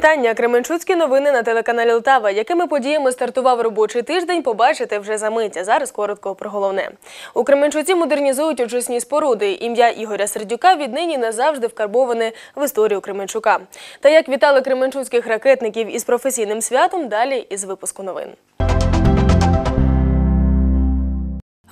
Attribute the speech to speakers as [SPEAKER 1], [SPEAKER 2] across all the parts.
[SPEAKER 1] вітання! Кременчуцькі новини на телеканалі Лтава. Якими подіями стартував робочий тиждень, побачите вже за мить. А зараз коротко про головне. У Кременчуці модернізують очисні споруди. Ім'я Ігоря Сердюка віднині назавжди вкарбоване в історію Кременчука. Та як вітали кременчуцьких ракетників із професійним святом, далі із випуску новин.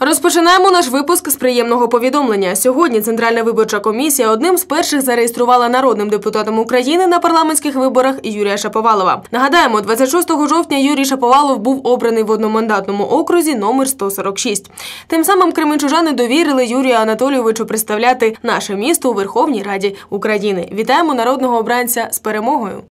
[SPEAKER 1] Розпочинаємо наш випуск з приємного повідомлення. Сьогодні Центральна виборча комісія одним з перших зареєструвала народним депутатом України на парламентських виборах Юрія Шаповалова. Нагадаємо, 26 жовтня Юрій Шаповалов був обраний в одномандатному окрузі номер 146. Тим самим кременчужани довірили Юрію Анатолійовичу представляти наше місто у Верховній Раді України. Вітаємо народного обранця з перемогою.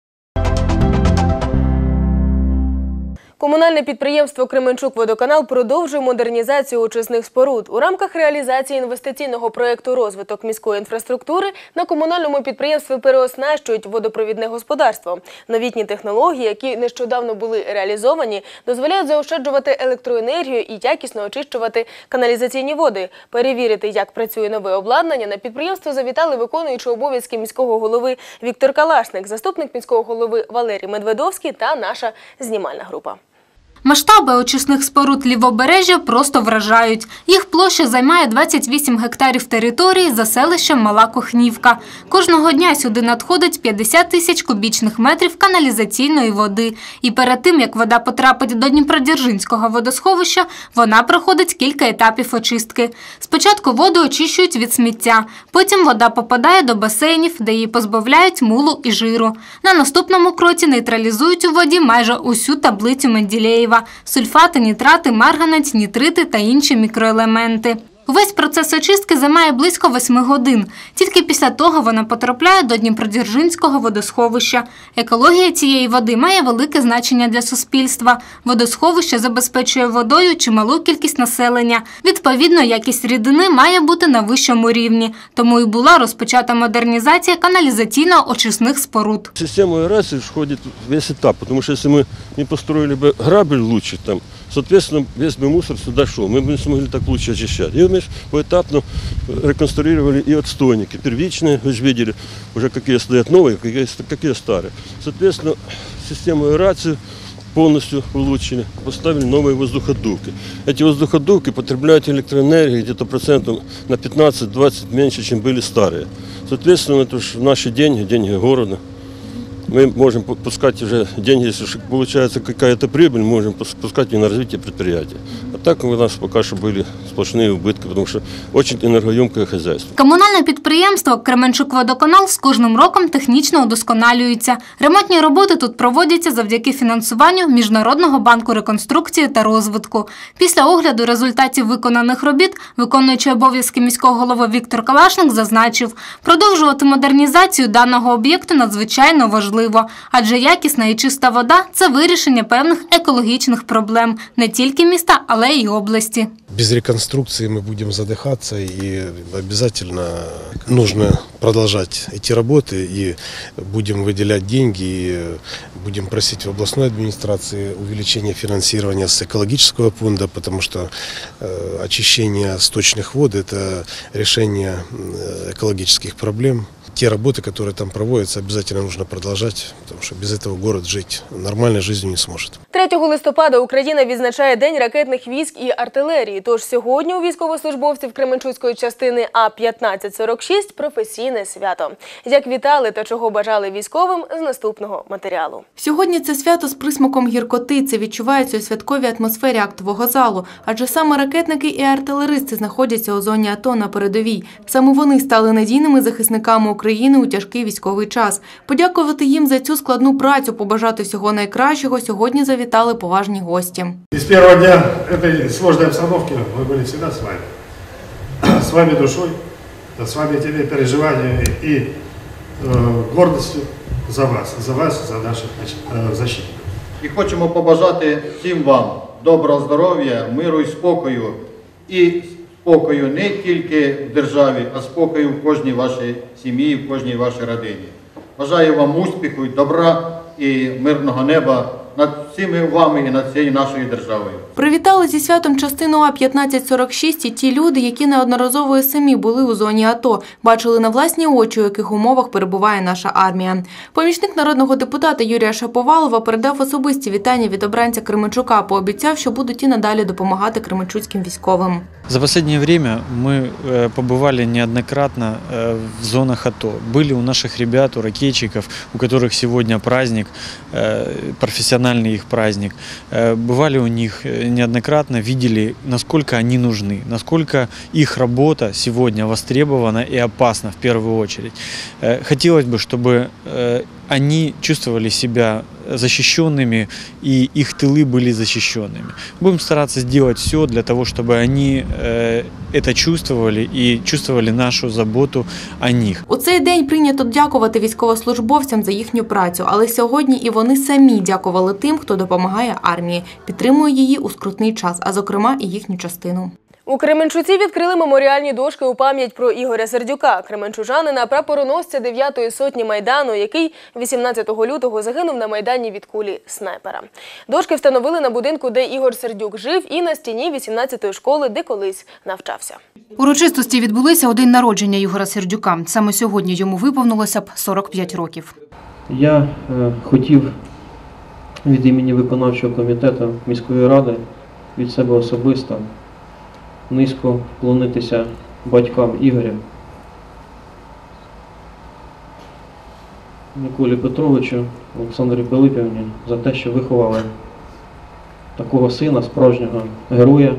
[SPEAKER 1] Комунальне підприємство Кременчук-Водоканал продовжує модернізацію очисних споруд. У рамках реалізації інвестиційного проєкту розвиток міської інфраструктури на комунальному підприємстві переоснащують водопровідне господарство. Новітні технології, які нещодавно були реалізовані, дозволяють заощаджувати електроенергію і якісно очищувати каналізаційні води. Перевірити, як працює нове обладнання, на підприємство завітали виконуючи обов'язки міського голови Віктор Калашник, заступник міського голови Валерій Медведовський та наша знімальна група.
[SPEAKER 2] Масштаби очисних споруд лівобережжя просто вражають. Їх площа займає 28 гектарів території за селищем Мала Кохнівка. Кожного дня сюди надходить 50 тисяч кубічних метрів каналізаційної води. І перед тим, як вода потрапить до Дніпродзержинського водосховища, вона проходить кілька етапів очистки. Спочатку воду очищують від сміття, потім вода попадає до басейнів, де її позбавляють мулу і жиру. На наступному кроці нейтралізують у воді майже усю таблицю Менделєєва – сульфати, нітрати, марганець, нітрити та інші мікроелементи. Увесь процес очистки займає близько 8 годин. Тільки після того вона потрапляє до Дніпродзержинського водосховища. Екологія цієї води має велике значення для суспільства. Водосховище забезпечує водою чималу кількість населення. Відповідно, якість рідини має бути на вищому рівні. Тому і була розпочата модернізація каналізаційно-очисних споруд.
[SPEAKER 3] В систему аэрации входит весь этап, потому что если мы не построили бы грабель лучше, там, соответственно, весь бы мусор сюда шел, мы бы не смогли так лучше очищать. И мы ж поэтапно реконструировали и отстойники первичные, вы же видели, уже какие стоят новые, какие, какие старые. Соответственно, систему аэрации полностью улучшили, поставили новые воздуходувки. Эти воздуходувки потребляют электроэнергии где-то процентов на 15-20 меньше, чем были старые. Соответственно, это же наши деньги, деньги города. Мы можем пу- пускать уже деньги, если ж получается какая-то прибыль, можем пус- пускать ее на развитие предприятия. А так у нас пока что были сплошные убытки, потому что очень энергоемкое хозяйство.
[SPEAKER 2] Комунальне підприємство Кременчук-Водоканал з кожним роком технічно удосконалюється. Ремонтні роботи тут проводяться завдяки фінансуванню Міжнародного банку реконструкції та розвитку. Після огляду результатів виконаних робіт, виконуючий обов'язки міського голови Віктор Калашник зазначив, продовжувати модернізацію даного об'єкту надзвичайно важливо, адже якісна і чиста вода це вирішення певних екологічних проблем не тільки міста, але й області.
[SPEAKER 4] Без реконструкции мы будем задыхаться, и обязательно нужно продолжать эти работы, и будем выделять деньги, и будем просить в областной администрации увеличения финансирования с экологического фонда, потому что э, очищение сточных вод – это решение э, экологических проблем. Те работы, которые там проводятся, обязательно нужно продолжать, потому что без этого город жить нормальной жизнью не сможет.
[SPEAKER 1] 3 листопада Україна відзначає День ракетних військ і артилерії. Тож сьогодні у військовослужбовців Кременчуцької частини А-1546 професійне свято. Як вітали та чого бажали військовим з наступного матеріалу.
[SPEAKER 5] Сьогодні це свято з присмаком гіркоти. Це відчувається у святковій атмосфері актового залу, адже саме ракетники і артилеристи знаходяться у зоні АТО на передовій. Саме вони стали надійними захисниками України у тяжкий військовий час. Подякувати їм за цю складну працю, побажати всього найкращого. Сьогодні завітали поважні гості.
[SPEAKER 6] И с первого дня этой сложной обстановки мы были всегда с вами. С вами душой, с вами теми переживаниями и э, гордостью за вас, за вас, за наших э, защитников.
[SPEAKER 7] І хочемо побажати всім вам доброго здоров'я, миру і спокою. І спокою не тільки в державі, а спокою в кожній вашій сім'ї, в кожній вашій родині. Бажаю вам успіху, добра і мирного неба над всіми вами і над цією нашою державою.
[SPEAKER 5] Привітали зі святом частину А-1546 і ті люди, які неодноразово і самі були у зоні АТО, бачили на власні очі, у яких умовах перебуває наша армія. Помічник народного депутата Юрія Шаповалова передав особисті вітання від обранця Кременчука, пообіцяв, що будуть і надалі допомагати кременчуцьким військовим.
[SPEAKER 8] За последнее время мы э, побывали неоднократно э, в зонах АТО. Были у наших ребят, у ракетчиков, у которых сегодня праздник, э, профессиональный их праздник. Э, Бывали у них э, неоднократно, видели, насколько они нужны, насколько их работа сегодня востребована и опасна в первую очередь. Э, Хотелось бы, чтобы э, они чувствовали себя защищенными и их тылы были защищенными. Будем стараться сделать все для того, чтобы они э, это чувствовали и чувствовали нашу заботу о них.
[SPEAKER 5] У цей день прийнято дякувати військовослужбовцям за їхню працю, але сьогодні і вони самі дякували тим, хто допомагає армії, підтримує її у скрутний час, а зокрема і їхню частину.
[SPEAKER 1] У Кременчуці відкрили меморіальні дошки у пам'ять про Ігоря Сердюка, кременчужанина, прапороносця 9-ї сотні Майдану, який 18 лютого загинув на Майдані від кулі снайпера. Дошки встановили на будинку, де Ігор Сердюк жив, і на стіні 18-ї школи, де колись навчався.
[SPEAKER 9] Урочистості відбулися у день народження Ігора Сердюка. Саме сьогодні йому виповнилося б 45 років.
[SPEAKER 10] Я е, хотів від імені виконавчого комітету міської ради від себе особисто низько вклонитися батькам Ігоря, Миколі Петровичу, Олександрі Пилипівні за те, що виховали такого сина, справжнього героя,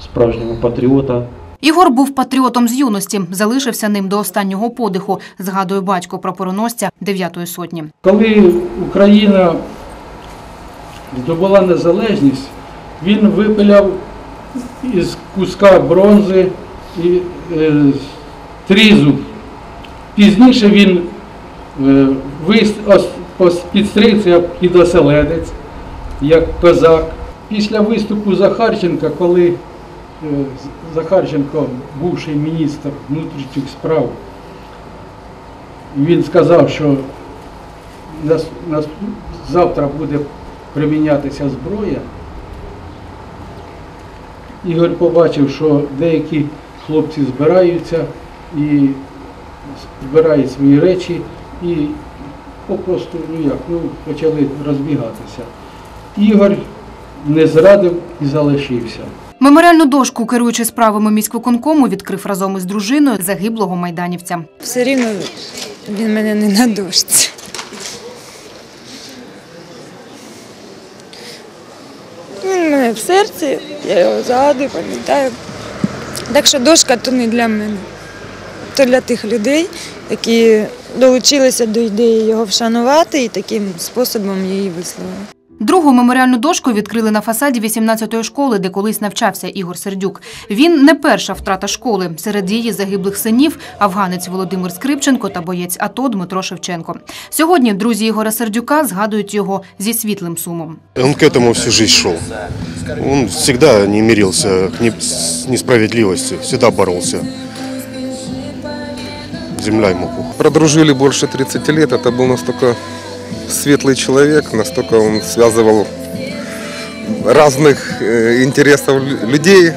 [SPEAKER 10] справжнього патріота.
[SPEAKER 9] Ігор був патріотом з юності, залишився ним до останнього подиху, згадує батько прапороносця 9-ї сотні.
[SPEAKER 11] Коли Україна здобула незалежність, він випиляв із куска бронзи і е, трізуб. Пізніше він е, підстригся під оселедець, як козак. Після виступу Захарченка, коли е, Захарченко, бувший міністр внутрішніх справ, він сказав, що нас, нас, завтра буде примінятися зброя. Ігор побачив, що деякі хлопці збираються і збирають свої речі і попросту ну як, ну, почали розбігатися. Ігор не зрадив і залишився.
[SPEAKER 9] Меморіальну дошку, керуючи справами міськвиконкому, відкрив разом із дружиною загиблого майданівця.
[SPEAKER 12] Все рівно він мене не на дошці. Він в мене в серці, я його згадую, пам'ятаю. Так що дошка то не для мене, то для тих людей, які долучилися до ідеї його вшанувати і таким способом її висловили.
[SPEAKER 9] Другу меморіальну дошку відкрили на фасаді 18-ї школи, де колись навчався Ігор Сердюк. Він не перша втрата школи. Серед її загиблих синів – афганець Володимир Скрипченко та боєць АТО Дмитро Шевченко. Сьогодні друзі Ігора Сердюка згадують його зі світлим сумом.
[SPEAKER 13] Он к этому всю жизнь шел. Он всегда не мирился к не- с несправедливостью, всегда боролся. Земля ему пухом.
[SPEAKER 14] Продружили больше 30 лет. Это был настолько светлый человек, настолько он связывал разных э, интересов лю- людей.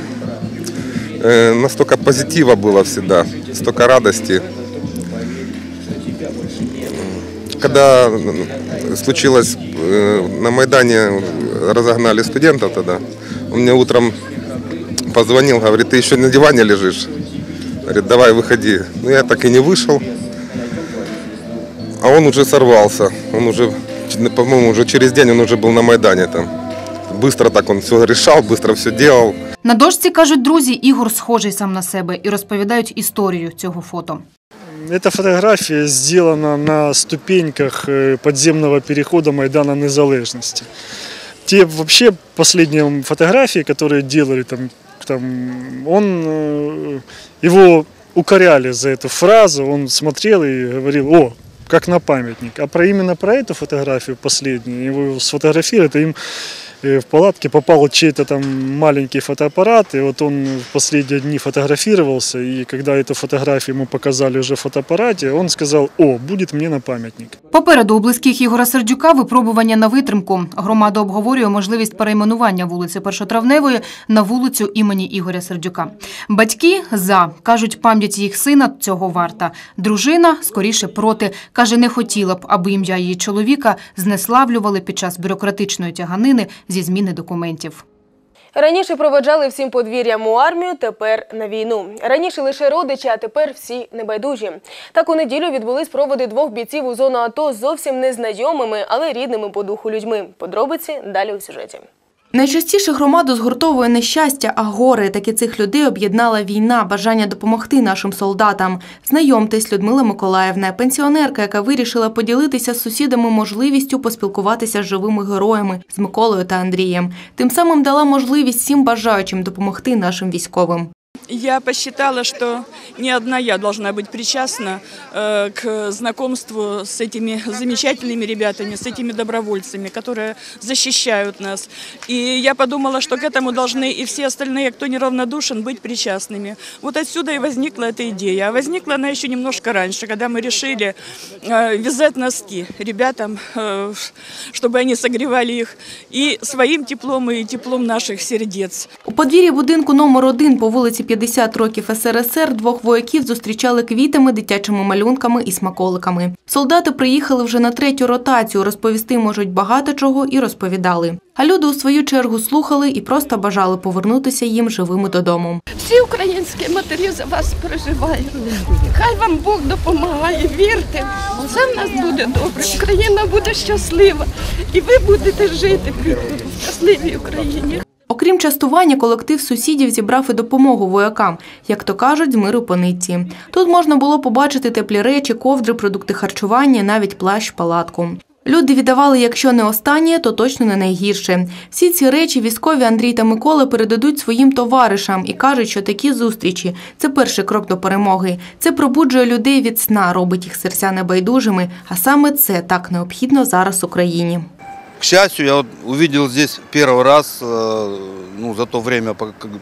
[SPEAKER 14] Э, настолько позитива было всегда, столько радости. Когда м, случилось э, на Майдане, разогнали студентов тогда, он мне утром позвонил, говорит, ты еще на диване лежишь? Говорит, давай выходи. Ну, я так и не вышел А он уже сорвался. Он уже, по-моему, уже через день он уже был на Майдане там. Быстро так он все решал, быстро все делал.
[SPEAKER 9] На дошці, кажуть друзі, Ігор схожий сам на себе і розповідають історію цього фото.
[SPEAKER 15] Эта фотография сделана на ступеньках э, подземного перехода Майдана Незалежности. Те вообще последние фотографии, которые делали там, там он э, его укоряли за эту фразу, он смотрел и говорил, о, как на памятник. А про именно про эту фотографию последнюю, его сфотографировали, это им э, в палатке попал чей-то там маленький фотоаппарат, и вот он в последние дни фотографировался, и когда эту фотографию ему показали уже в фотоаппарате, он сказал, о, будет мне на памятник.
[SPEAKER 9] Попереду у близьких Ігора Сердюка випробування на витримку. Громада обговорює можливість перейменування вулиці Першотравневої на вулицю імені Ігоря Сердюка. Батьки за кажуть, пам'ять їх сина цього варта. Дружина скоріше проти каже, не хотіла б, аби ім'я її чоловіка знеславлювали під час бюрократичної тяганини зі зміни документів.
[SPEAKER 1] Раніше проведжали всім подвір'ям у армію, тепер на війну. Раніше лише родичі, а тепер всі небайдужі. Так у неділю відбулись проводи двох бійців у зону АТО зовсім незнайомими, але рідними по духу людьми. Подробиці далі у сюжеті.
[SPEAKER 5] Найчастіше громаду згуртовує не щастя, а горе. Такі цих людей об'єднала війна, бажання допомогти нашим солдатам. Знайомтесь, Людмила Миколаївна, пенсіонерка, яка вирішила поділитися з сусідами можливістю поспілкуватися з живими героями з Миколою та Андрієм. Тим самим дала можливість всім бажаючим допомогти нашим військовим.
[SPEAKER 16] Я посчитала, что не одна я должна быть причастна э, к знакомству с этими замечательными ребятами, с этими добровольцами, которые защищают нас. И я подумала, что к этому должны и все остальные, кто неравнодушен, быть причастными. Вот отсюда и возникла эта идея. А возникла она еще немножко раньше, когда мы решили э, вязать носки ребятам, э, чтобы они согревали их и своим теплом, и теплом наших сердец.
[SPEAKER 5] У подвір'ї будинку номер 1 по вулиці 50 років СРСР двох вояків зустрічали квітами, дитячими малюнками і смаколиками. Солдати приїхали вже на третю ротацію. Розповісти можуть багато чого і розповідали. А люди у свою чергу слухали і просто бажали повернутися їм живими додому.
[SPEAKER 17] Всі українські матері за вас переживають. Хай вам Бог допомагає, вірте, все в нас буде добре. Україна буде щаслива, і ви будете жити в щасливій Україні.
[SPEAKER 5] Окрім частування, колектив сусідів зібрав і допомогу воякам, як то кажуть, з миру по нитці. Тут можна було побачити теплі речі, ковдри, продукти харчування, навіть плащ, палатку. Люди віддавали, якщо не останнє, то точно не найгірше. Всі ці речі військові Андрій та Микола передадуть своїм товаришам і кажуть, що такі зустрічі це перший крок до перемоги. Це пробуджує людей від сна, робить їх серця небайдужими. А саме це так необхідно зараз Україні.
[SPEAKER 18] К счастью, я вот увидел здесь первый раз, э, ну, за то время,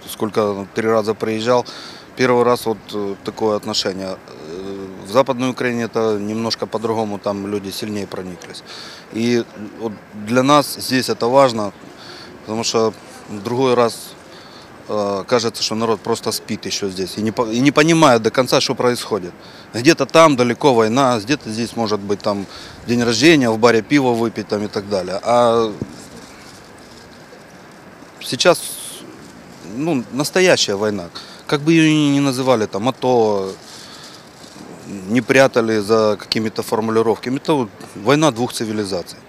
[SPEAKER 18] сколько три раза приезжал, первый раз вот э, такое отношение. Э, В Западной Украине это немножко по-другому, там люди сильнее прониклись. И вот для нас здесь это важно, потому что другой раз э, кажется, что народ просто спит еще здесь и не, и не понимает до конца, что происходит. Где-то там далеко война, где-то здесь может быть там день рождения, в баре пиво выпить там и так далее. А сейчас ну, настоящая война. Как бы ее ни называли, там, АТО, не прятали за какими-то формулировками. Это война двух цивилизаций.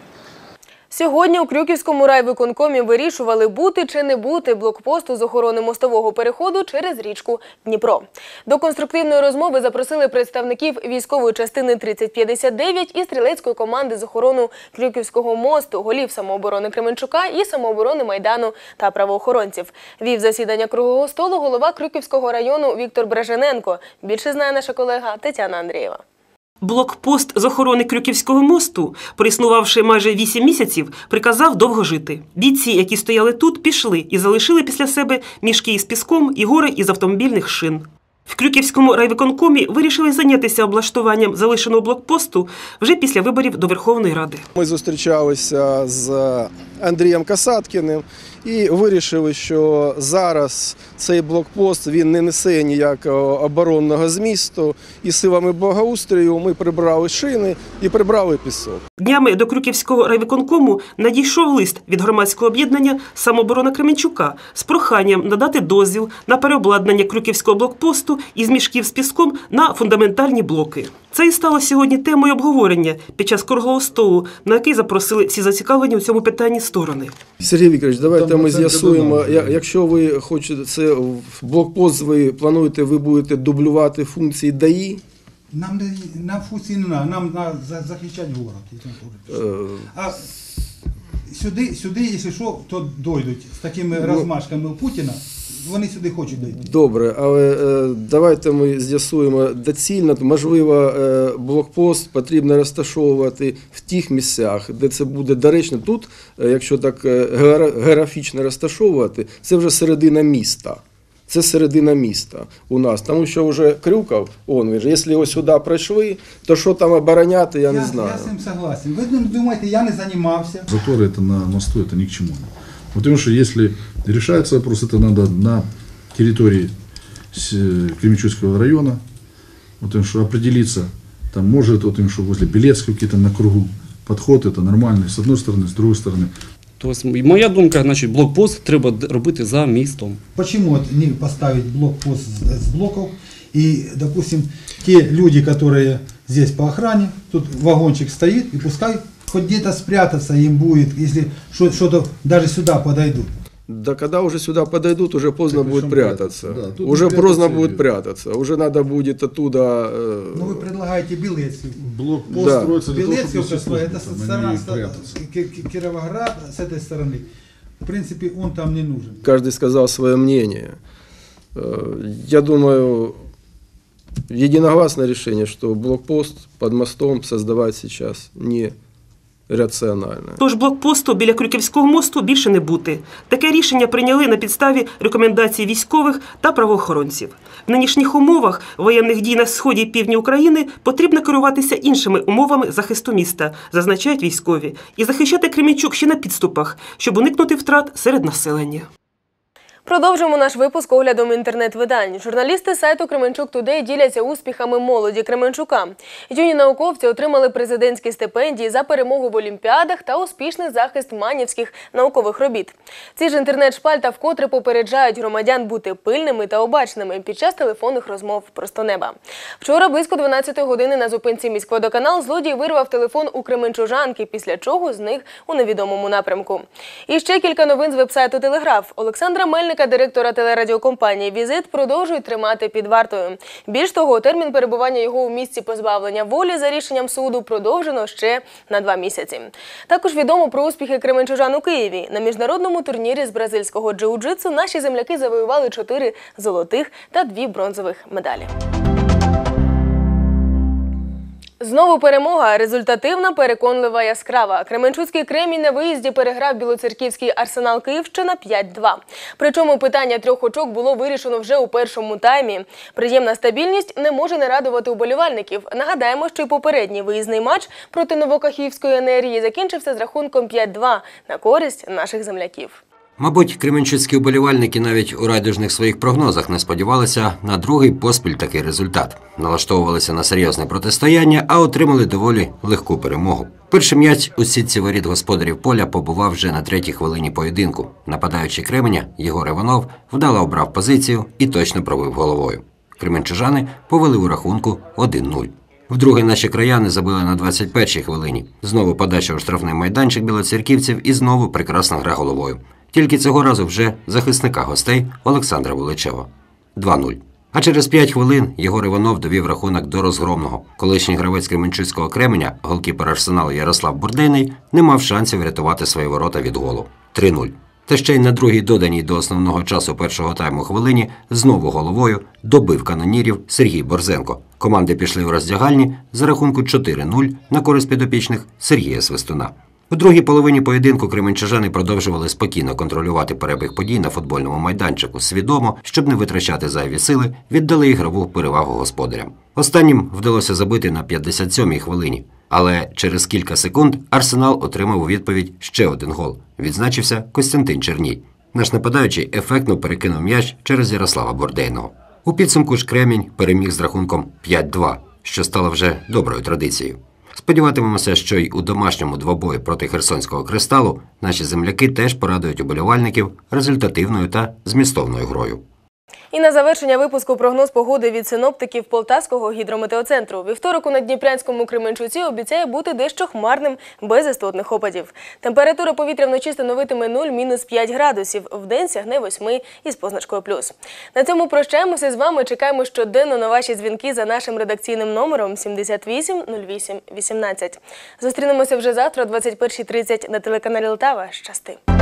[SPEAKER 1] Сьогодні у Крюківському райвиконкомі вирішували бути чи не бути блокпосту з охорони мостового переходу через річку Дніпро. До конструктивної розмови запросили представників військової частини 3059 і стрілецької команди з охорони Крюківського мосту, голів самооборони Кременчука і самооборони Майдану та правоохоронців. Вів засідання круглого столу голова Крюківського району Віктор Бражененко. Більше знає наша колега Тетяна Андрієва.
[SPEAKER 19] Блокпост з охорони Крюківського мосту, проіснувавши майже вісім місяців, приказав довго жити. Бійці, які стояли тут, пішли і залишили після себе мішки із піском і гори із автомобільних шин. В Крюківському райвиконкомі вирішили зайнятися облаштуванням залишеного блокпосту вже після виборів до Верховної Ради.
[SPEAKER 20] Ми зустрічалися з Андрієм Касаткіним і вирішили, що зараз цей блокпост він не несе ніякого оборонного змісту. І силами благоустрою ми прибрали шини і прибрали пісок.
[SPEAKER 19] Днями до Крюківського райвиконкому надійшов лист від громадського об'єднання Самоборона Кременчука з проханням надати дозвіл на переобладнання Крюківського блокпосту із мішків з піском на фундаментальні блоки. Це і стало сьогодні темою обговорення під час круглого столу, на який запросили всі зацікавлені у цьому питанні сторони.
[SPEAKER 20] Сергій Вікторович, давайте
[SPEAKER 19] Там
[SPEAKER 20] ми з'ясуємо. Якщо ви хочете це в блокпост, ви плануєте, ви будете дублювати функції ДАІ.
[SPEAKER 21] Нам не нам функції не надо, нам на захищати город.
[SPEAKER 20] Е,
[SPEAKER 21] А сюди, сюди, якщо що, то дойдуть з такими розмашками Путіна. Вони сюди хочуть дойти.
[SPEAKER 20] Добре, але е, давайте ми з'ясуємо доцільно, можливо, е, блокпост потрібно розташовувати в тих місцях, де це буде доречно. Тут, е, якщо так е, географічно розташовувати, це вже середина міста Це середина міста у нас, тому що вже Крюков, он він же, якщо ось сюди пройшли, то що там обороняти, я не знаю.
[SPEAKER 21] Я з цим согласен. Ви не думаєте, я не займався.
[SPEAKER 22] Заторы это на мосту это ни к чему. Потому что если решается вопрос, это надо на территории с- э, Кременчугского района, вот им, что определиться, там может вот им, что возле Белецкого какие-то на кругу подход, это нормальный, с одной стороны, с другой стороны.
[SPEAKER 23] Тобто, моя думка, значить, блокпост треба робити за містом.
[SPEAKER 21] Почему не поставить блокпост с блоков и, допустим, те люди, которые здесь по охране, тут вагончик стоит, и пускай хоть где-то спрятаться им будет, если что- что-то даже сюда подойдут.
[SPEAKER 20] Да когда уже сюда подойдут, уже поздно будет прятаться.
[SPEAKER 21] прятаться, да,
[SPEAKER 20] уже поздно
[SPEAKER 21] прятаться
[SPEAKER 20] будет прятаться. Уже надо будет оттуда... э,
[SPEAKER 21] Ну вы предлагаете Белецкий.
[SPEAKER 22] Блокпост
[SPEAKER 20] Да.
[SPEAKER 22] строится для того, чтобы
[SPEAKER 21] Белецкий,
[SPEAKER 22] нести службу,
[SPEAKER 21] это сторона, Кировоград с этой стороны. В принципе, он там не нужен.
[SPEAKER 20] каждый сказал свое мнение. Э, Я думаю, единогласное решение, что блокпост под мостом создавать сейчас не рационально.
[SPEAKER 19] Тож блокпосту біля Крюківського мосту більше не бути. Таке рішення прийняли на підставі рекомендацій військових та правоохоронців. В нинішніх умовах воєнних дій на сході і півдні України потрібно керуватися іншими умовами захисту міста, зазначають військові, і захищати Кремінчук ще на підступах, щоб уникнути втрат серед населення.
[SPEAKER 1] Продовжуємо наш випуск оглядом інтернет-видань. Журналісти сайту Кременчук Тудей діляться успіхами молоді Кременчука. Юні науковці отримали президентські стипендії за перемогу в олімпіадах та успішний захист манівських наукових робіт. Ці ж інтернет-шпальта вкотре попереджають громадян бути пильними та обачними під час телефонних розмов просто неба. Вчора близько 12 години на зупинці міськводоканал злодій вирвав телефон у Кременчужанки, після чого зник у невідомому напрямку. І ще кілька новин з вебсайту Телеграф. Олександра Мельника, директора телерадіокомпанії Візит, продовжують тримати під вартою. Більш того, термін перебування його у місці позбавлення волі за рішенням суду продовжено ще на два місяці. Також відомо про успіхи кременчужан у Києві. На міжнародному турнірі з бразильського джиу-джитсу наші земляки завоювали чотири золотих та дві бронзових медалі. Знову перемога результативна, переконлива, яскрава. Кременчуцький кремінь на виїзді переграв білоцерківський арсенал Київщина 5-2. Причому питання трьох очок було вирішено вже у першому таймі. Приємна стабільність не може не радувати уболівальників. Нагадаємо, що й попередній виїзний матч проти Новокахівської енергії закінчився з рахунком 5-2 на користь наших земляків.
[SPEAKER 24] Мабуть, кременчуцькі вболівальники навіть у райдужних своїх прогнозах не сподівалися на другий поспіль такий результат. Налаштовувалися на серйозне протистояння, а отримали доволі легку перемогу. Перший м'яч у сітці воріт господарів поля побував вже на третій хвилині поєдинку. Нападаючий Кременя Єгор Іванов вдало обрав позицію і точно пробив головою. Кременчужани повели у рахунку 1-0. Вдруге наші краяни забили на 21-й хвилині. Знову подача у штрафний майданчик білоцерківців і знову прекрасна гра головою. Тільки цього разу вже захисника гостей Олександра Вуличева. 2-0. А через 5 хвилин Єгор Іванов довів рахунок до розгромного. Колишній гравець Кременчуцького Кременя, голкіпер Арсеналу Ярослав Бурдейний, не мав шансів врятувати свої ворота від голу. 3-0. Та ще й на другій доданій до основного часу першого тайму хвилині знову головою добив канонірів Сергій Борзенко. Команди пішли у роздягальні за рахунку 4-0 на користь підопічних Сергія Свистуна. У другій половині поєдинку кременчужани продовжували спокійно контролювати перебіг подій на футбольному майданчику, свідомо, щоб не витрачати зайві сили, віддали ігрову перевагу господарям. Останнім вдалося забити на 57-й хвилині, але через кілька секунд Арсенал отримав у відповідь ще один гол. Відзначився Костянтин Черній. Наш нападаючий ефектно перекинув м'яч через Ярослава Бордейного. У підсумку ж Кремінь переміг з рахунком 5-2, що стало вже доброю традицією. Сподіватимемося, що й у домашньому двобої проти Херсонського кристалу наші земляки теж порадують уболівальників результативною та змістовною грою.
[SPEAKER 1] І на завершення випуску прогноз погоди від синоптиків Полтавського гідрометеоцентру. Вівторок у Надніпрянському Кременчуці обіцяє бути дещо хмарним, без істотних опадів. Температура повітря вночі становитиме 0-5 градусів, вдень сягне 8 із позначкою плюс. На цьому прощаємося з вами. Чекаємо щоденно на ваші дзвінки за нашим редакційним номером 78 08 18. Зустрінемося вже завтра о 21.30 на телеканалі Лтава. Щасти!